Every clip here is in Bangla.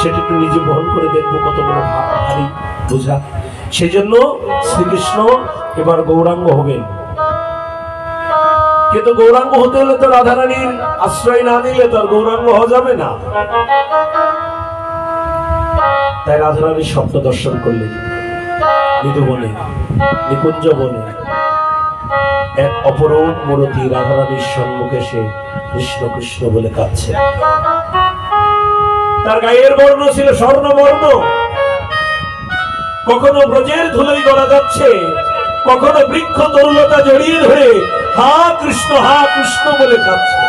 সেটা নিজে বহন করে দেখব সেজন্য শ্রীকৃষ্ণ এবার গৌরাঙ্গ হবেন। কিন্তু গৌরাঙ্গ হতে হলে তো রাধারানীর আশ্রয় না নিলে তো আর গৌরাঙ্গ হওয়া যাবে না। তাই রাধারানীর স্বপ্ন দর্শন করলেন। মৃদুবনে নিকুঞ্জ বনে এক অপরূপ মূরতি রাধারানীর সম্মুখে সে কৃষ্ণ কৃষ্ণ বলে কাঁদছে। তার গায়ের বর্ণ ছিল স্বর্ণ বর্ণ কখনো ব্রজের ধুলোই গলা যাচ্ছে, কখনো বৃক্ষ তরুলতা জড়িয়ে ধরে, হা কৃষ্ণ হা কৃষ্ণ বলে কাঁদছে।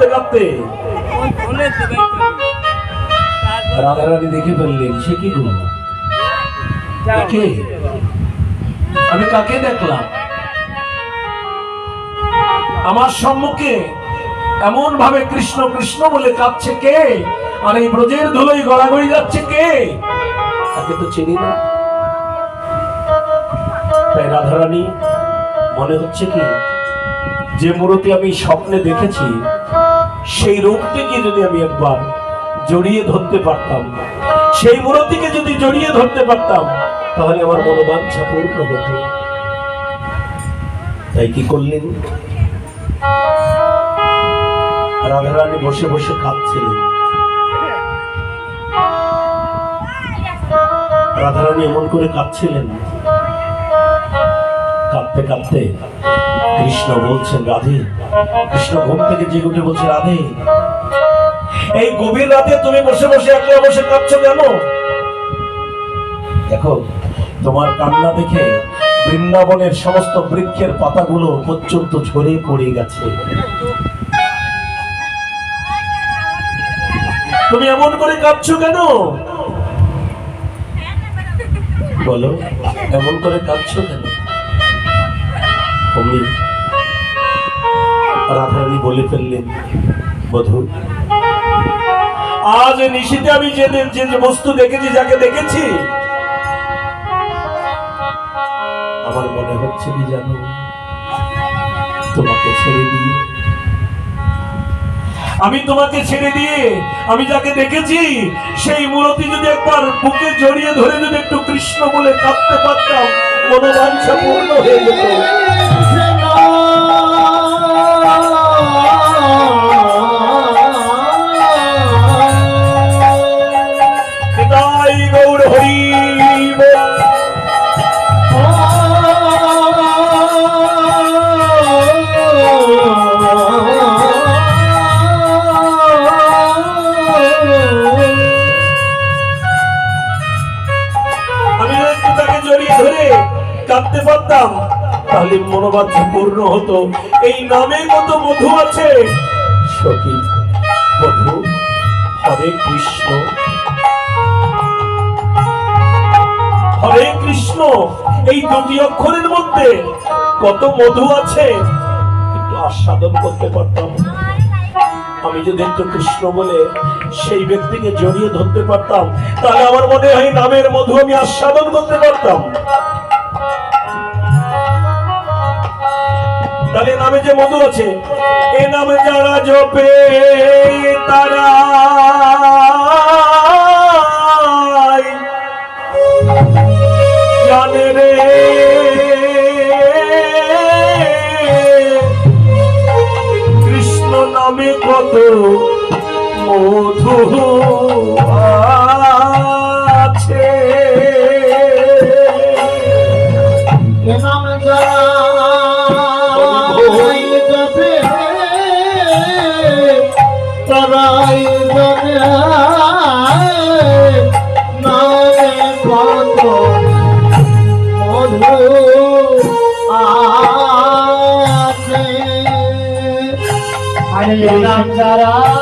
ভাবে কাঁদতে কাঁদতে রাধারানী দেখে ফেললেন, সে কি কে আমি কাকে দেখলাম? আমার সম্মুখে এমন ভাবে কৃষ্ণ কৃষ্ণ বলে কাঁদছে কে? আর এই ব্রজের ধুলোই গড়াগড়ি যাচ্ছে কে? তাকে তো চিনি না। তাই রাধারানী, মনে হচ্ছে কি, যে মূর্তি আমি স্বপ্নে দেখেছি সেই রূপটিকে যদি আমি একবার জড়িয়ে ধরতে পারতাম, সেই মূর্তিকে যদি জড়িয়ে ধরতে পারতাম, তাহলে আমার মনোবাঞ্ছা পূর্ণ হতো। তাই কি করলেন? রাধারানী বসে বসে কাঁদছিলেন। রাধারানী এমন করে কাঁদছিলেন। কাঁদতে কাঁদতে কৃষ্ণ বলছেন রাধে, কৃষ্ণ ঘুম থেকে জেগে উঠে বলছে, রাধে, এই গভীর রাতে তুমি বসে বসে একলা বসে কাঁদছো কেন? দেখো, তোমার কান্না দেখে বৃন্দাবনের সমস্ত বৃক্ষের পাতাগুলো পর্যন্ত ঝরে পড়ে গেছে। তুমি এমন করে কাঁদছো কেন? বলো, এমন করে কাঁদছো কেন? অমনি রাধারানী বলে ফেললেন, বধু, আজ নিশিতে আমি যে যে বস্তু দেখেছি, যাকে দেখেছি, আমার মনে হচ্ছে কি জানো, তোমাকে ছেড়ে দিয়ে আমি তোমাকে ছেড়ে দিয়ে আমি যাকে দেখেছি, সেই মূর্তি যদি একবার বুকে জড়িয়ে ধরে যদি একটু কৃষ্ণ বলে কাঁদতে পারতাম, মনোবাঞ্ছা পূর্ণ হয়ে যেত। কাঁদতে পারতাম, তাহলে মনোবাঞ্ছা পূর্ণ হতো। এই নামে কত মধু আছে? সখী মধু হরে কৃষ্ণ। হরে কৃষ্ণ, এই দুটি অক্ষরের মধ্যে কত মধু আছে? একটু আস্বাদন করতে পারতাম। আমি যদি একটু কৃষ্ণ বলে সেই ব্যক্তিকে জড়িয়ে ধরতে পারতাম, তাহলে আমার মনে হয় নামের মধু আমি আস্বাদন করতে পারতাম। তাহলে নামে যে মধু আছে, এ নামে যারা জপে তারা রে। কৃষ্ণ নামে কত মধু আছে। নাম যাই যারা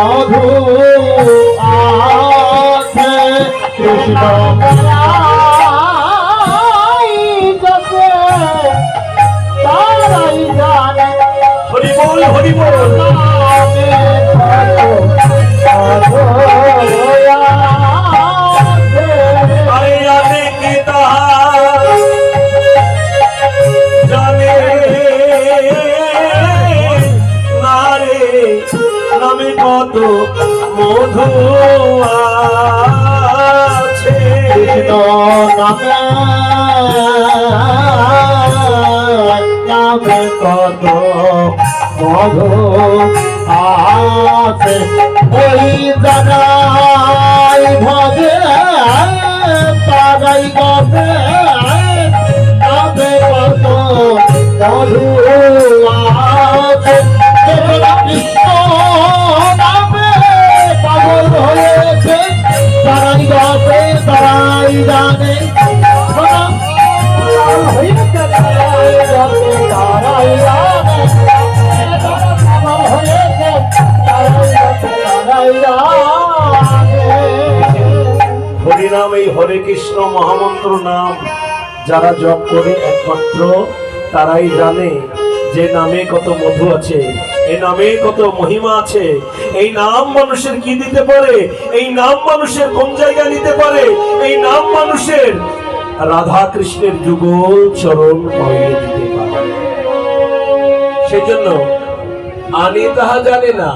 মধু আছে ওই জানাই ভজে তারাই গবে যারা জপ করে একমাত্র, তারাই জানে যে নামে কত মধু আছে এই নামে কত মহিমা আছে, এই নাম মানুষের কি দিতে পারে, এই নাম মানুষের কোন জায়গা নিতে পারে, এই নাম মানুষের রাধা কৃষ্ণের যুগল চরণ পাইয়ে দিতে পারে। সেজন্য আনি তাহা জানে না,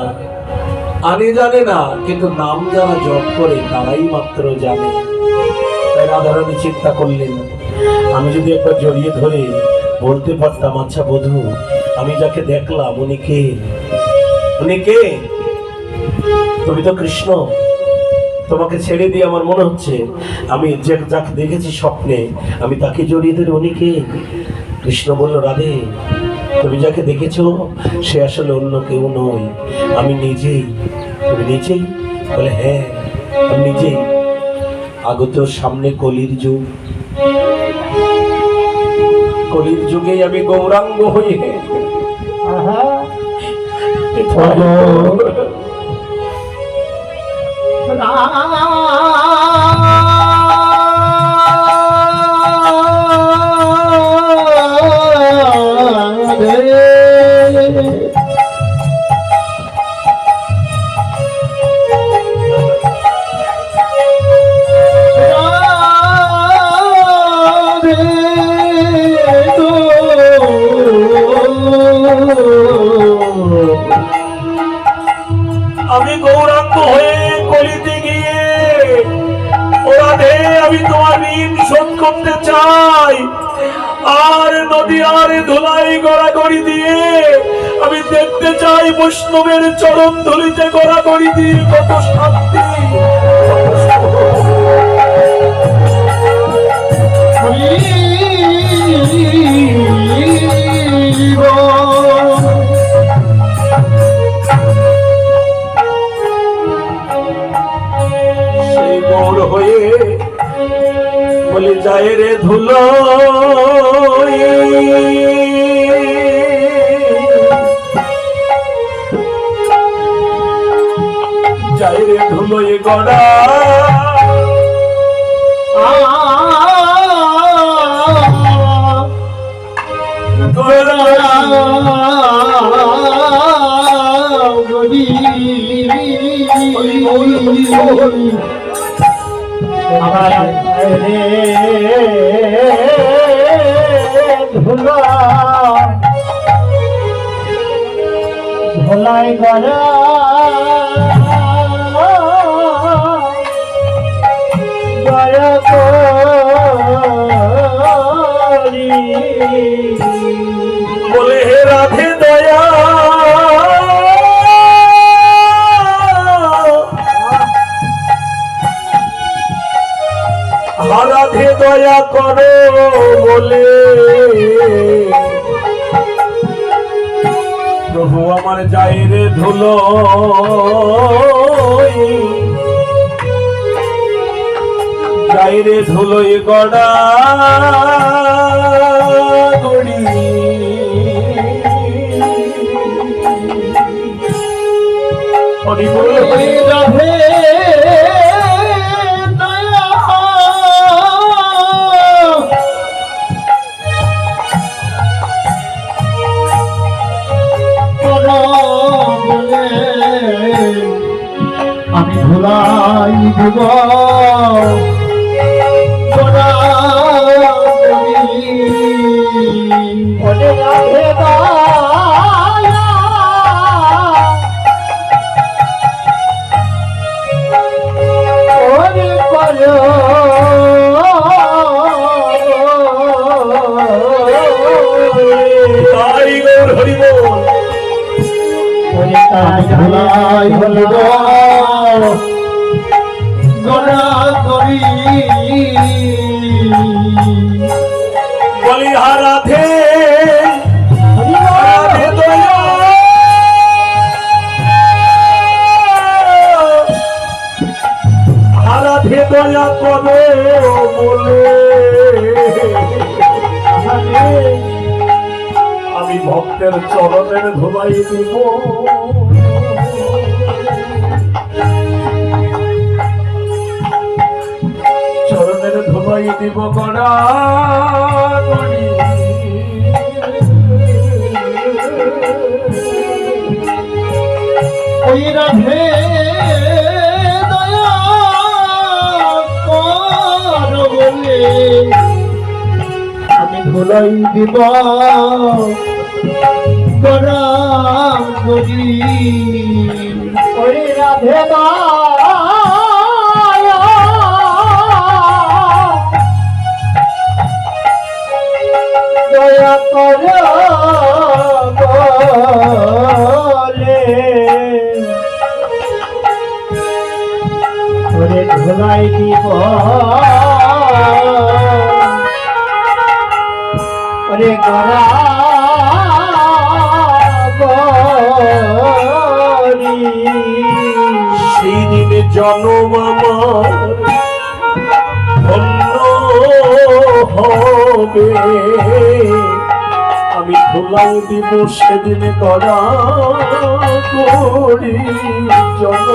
আনি জানে না, কিন্তু নাম যারা জপ করে তারাই মাত্র জানে। তাই রাধারানী চিন্তা করলেন আমি যদি একবার জড়িয়ে ধরে বলতে পারতাম আচ্ছা বধু, আমি যাকে দেখলাম, উনি কে? উনি কে? তুমি তো কৃষ্ণ। তোমাকে ছেড়ে দিয়ে আমার মনে হচ্ছে, আমি যে যাকে দেখেছি স্বপ্নে, আমি তাকে জড়িয়ে ধরে উনি কে? কৃষ্ণ বলল, রাধে, তুমি যাকে দেখেছ, সে আসলে অন্য কেউ নয়। আমি নিজেই, তুমি নিজেই? বলে হ্যাঁ আমি নিজেই। আগত সামনে কলির যুগ। কলির যুগে আমি গৌরাঙ্গ হয়ে আহা বৈষ্ণবের চরণ ধুলিতে গড়াগড়ি দিয়ে কত শান্তি। হয়ে যায় রে ধুলো। যায় রে ধুলো গড়া। ভোলাই গড়া। গড়া করি বলে হে রাধে দয়া। রাধে দয়া করো বলে। প্রভু আমার রে ধুলো যাই রে ধুলোই গড়া গড়ি হরি বল, হরি রাধে, দয়া। করো বলে আমি ভুলাই দিব ধোলাই গড়া গড়ি। ওই রাধে আমি ভুলাই দিব গড়া করি ওই রাধে দয়া ওরে গরি সেই দিনে জনম ধন্য হবে। আমি ধুলাই দিব সেদিনে করা করি জন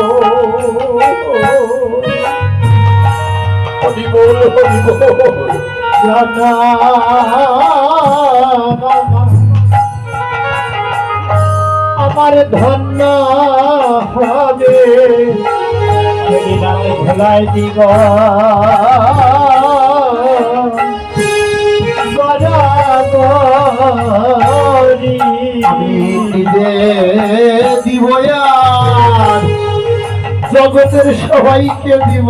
হরি বল হরি বল জানা আমার ধন্য হবে ভোলাই দিব। জগতের সবাইকে দিব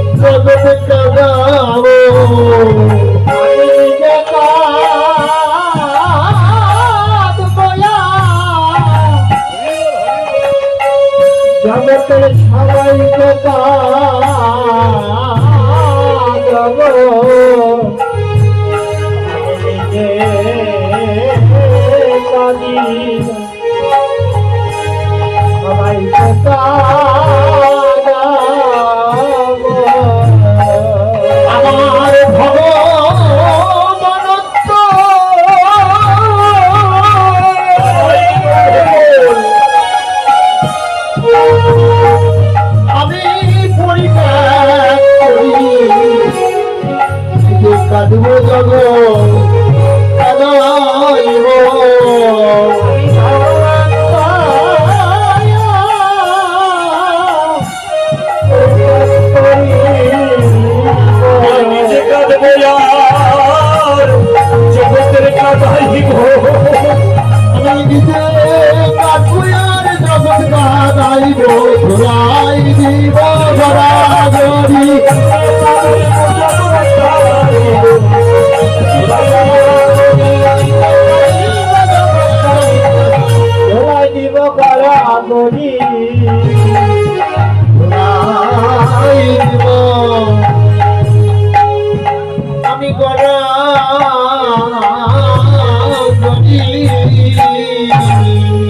জগৎ কাঁদব জগতের কাঁদব আমি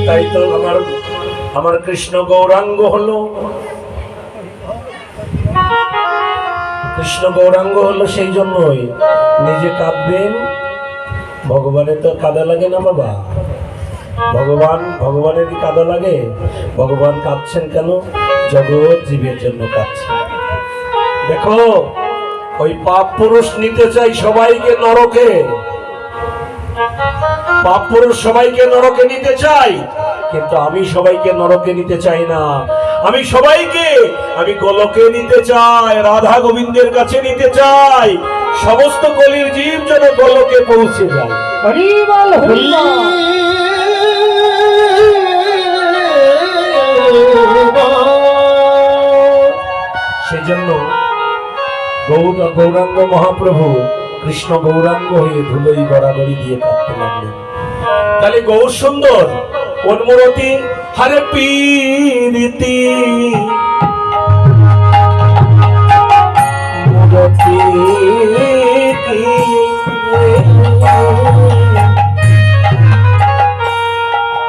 তাই তো আমার আমার কৃষ্ণ গৌরাঙ্গ হলো। কৃষ্ণ গৌরাঙ্গ হলো সেই জন্যই। নিজে কাঁদবেন ভগবানের তো কাদা লাগে না বাবা। ভগবান ভগবানের কি কাদা লাগে। ভগবান কাঁদছেন কেন? জগৎ জীবের জন্য কাঁদছেন দেখো, ওই পাপ পুরুষ নিতে চাই সবাইকে নরকে। পাপ পুরুষ সবাইকে নরকে নিতে চাই, কিন্তু আমি সবাইকে নরকে নিতে চাই না। আমি সবাইকে, আমি গোলকে নিতে চাই, রাধা গোবিন্দের কাছে নিতে চাই। সমস্ত কলির জীব যেন গোলকে পৌঁছে যায়। গৌর গৌরাঙ্গ মহাপ্রভু কৃষ্ণ গৌরাঙ্গ হয়ে ধুলোই গড়াগড়ি দিয়ে কাঁদতে লাগলেন। তাহলে গৌর সুন্দর অনুমরতি হারে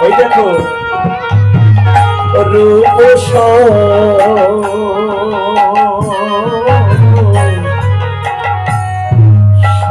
ওই দেখো, রূপ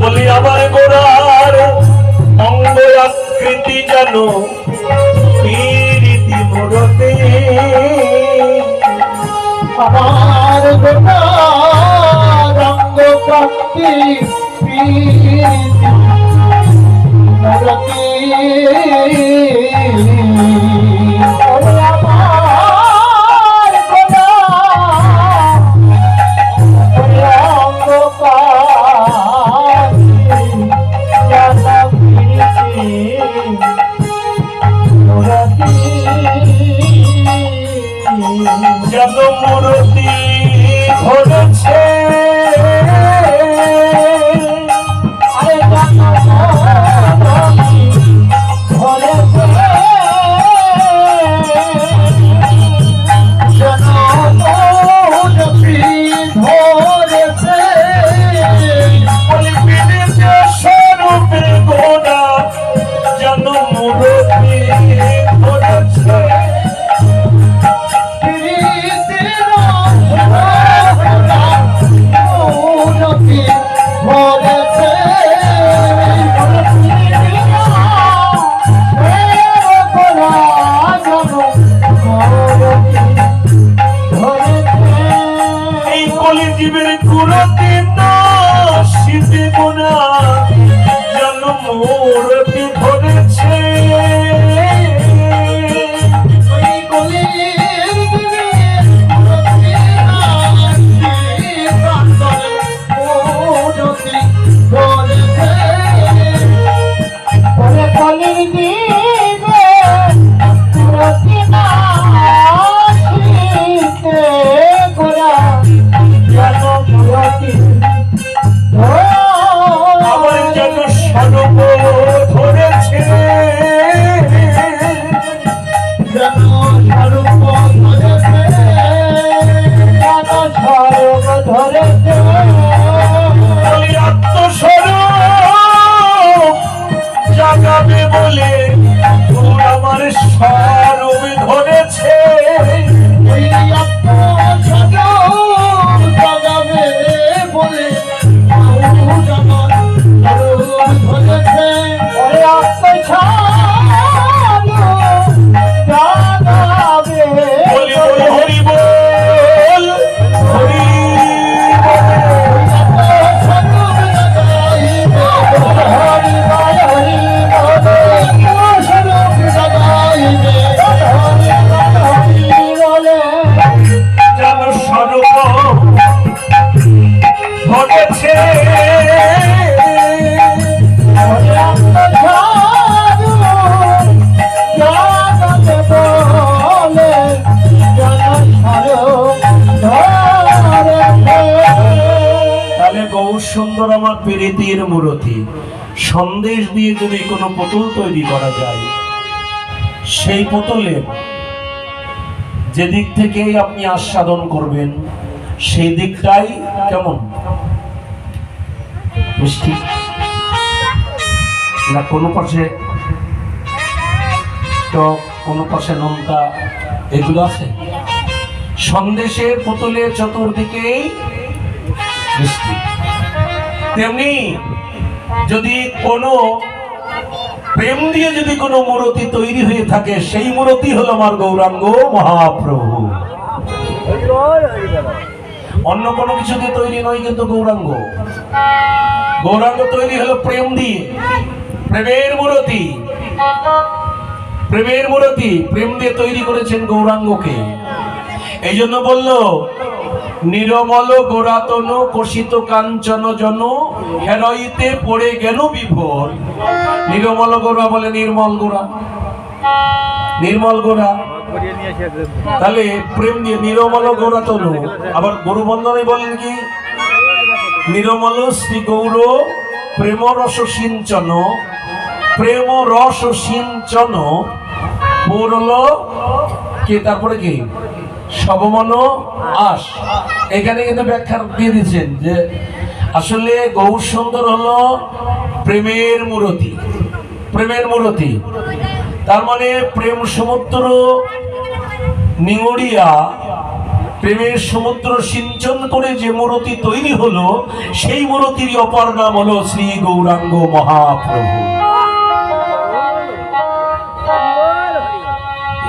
বলি আমার গোড়ার অঙ্গ আকৃতি প্রীতি মুরতি। আমার গোটা রঙ্গ পাখি মরতি। সেই পুতুলের যেদিক থেকে আপনি আস্বাদন করবেন, সেই দিকটাই কেমন? মিষ্টি? না, কোনো পাশে টক, কোনো পাশে নোনতা, এগুলো আছে? সন্দেশের পুতুলের চতুর্দিকেই মিষ্টি। তেমনি যদি কোনো প্রেম দিয়ে যদি কোনো মূর্তি তৈরি হয়ে থাকে, সেই মূর্তি হলো আমার গৌরাঙ্গ মহাপ্রভু। অন্য কোনো কিছু দিয়ে তৈরি নয় কিন্তু গৌরাঙ্গ। গৌরাঙ্গ তৈরি হলো প্রেম দিয়ে। প্রেমের মূর্তি। প্রেমের মূর্তি। প্রেম দিয়ে তৈরি করেছেন গৌরাঙ্গকে। এই জন্য বলল নিরমল গোরাতন কষিত কাঞ্চন জন, হেরইতে পড়ে গেল বিভোর। নিরমল গোরা বলে, নির্মল গোরা নির্মল গোরা, তাহলে প্রেম দিয়ে নিরমল গোরা তনু আবার গরু বন্ধনে বলেন কি নিরমল শ্রী গৌর প্রেম রস সিঞ্চন, প্রেম রস সিঞ্চন, পূরল কে, তারপরে কি? সবমন আস এখানে কিন্তু ব্যাখ্যা দিয়ে দিচ্ছেন যে আসলে গৌর সুন্দর হলো প্রেমের মূরতি প্রেমের মূরতি। তার মানে প্রেম সমুদ্র নিঙড়িয়া, প্রেমের সমুদ্র সিঞ্চন করে যে মূরতি তৈরি হলো, সেই মূরতির অপর নাম হলো শ্রী গৌরাঙ্গ মহাপ্রভু।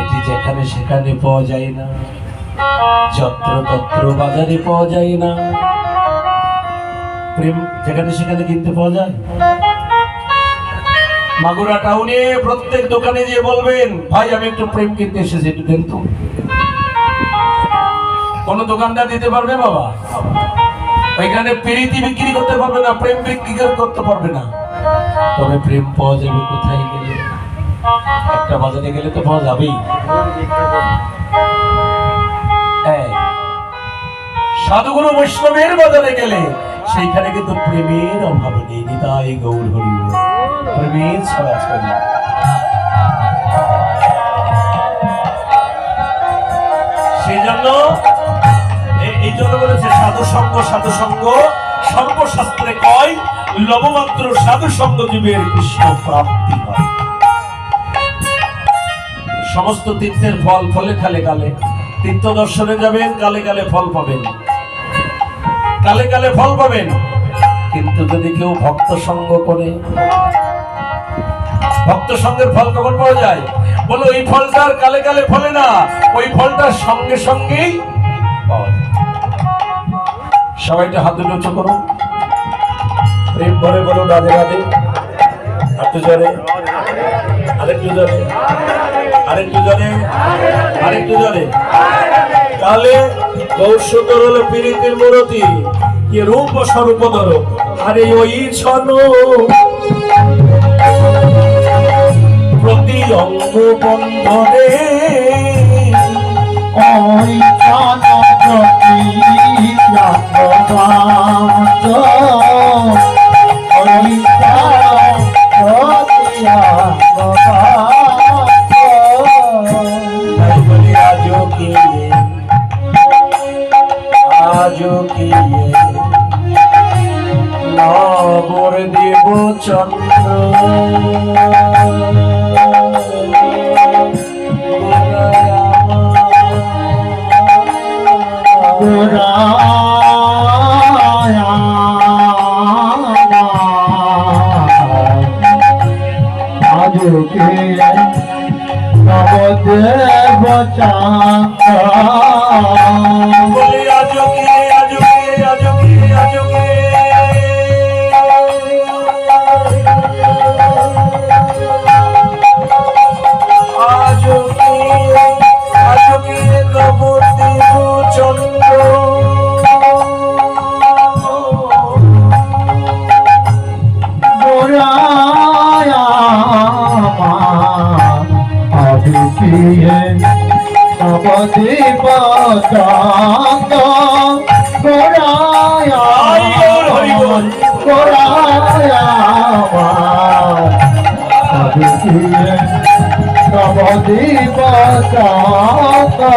এটি যেখানে সেখানে পাওয়া যায় না। যত্র তত্র বাজারে পাওয়া যায় না। প্রেম, যেখানে সেখানে কিনতে পাওয়া যায়। মাগুরা টাউনে প্রত্যেক দোকানে যে বলবেন, ভাই, আমি একটু প্রেম কিনতে এসেছি, একটু দেন তো। কোন দোকানদার দিতে পারবে বাবা? ওইখানে প্রীতি বিক্রি করতে পারবে না, প্রেম বিক্রি করতে পারবে না। তবে প্রেম পাওয়া যাবে কোথায় গেলে? একটা বাজারে গেলে তো পাওয়া যাবেই। হ্যাঁ। সাধুগুরু বৈষ্ণবের বাজারে গেলে সেইখানে কিন্তু প্রেমের অভাব নেই, নিতাই গৌর হরি প্রেমের ছড়াছড়ি সেই জন্য এই জন্য বলেছে, সাধু সঙ্গ সাধু সঙ্গ সর্বশাস্ত্রে কয়, লবমাত্র সাধু সঙ্গ জীবের কৃষ্ণ প্রাপ্তি হয়। সমস্ত তীর্থের ফল ফলে খালে কালে। তীর্থ দর্শনে যাবেন, কালে কালে ফল পাবেন। কালে কালে ফল পাবেন। কিন্তু যদি কেউ ভক্ত সঙ্গ করে, ভক্ত সঙ্গের ফল কখন পাওয়া যায়? বলো ফলটা আর কালে কালে ফলে না, ওই ফলটা সঙ্গে সঙ্গেই পাওয়া যায়। সবাইটা হাত উঁচু করুন। বলুন রাধে রাধে। একটু জোরে, আরেকটু জোরে আরেকটু জোরে আরেকটু জোরে। তাহলে সুন্দর হলো পীড়িতের মূরতি, কি রূপ স্বরূপ ধরো। আরে ওই ছন প্রতি অঙ্গ বন্ধনে ওই জনপতি জগবন্ধ ওই নবর দেব চন্দ্র। हुई है। कबदी बचाता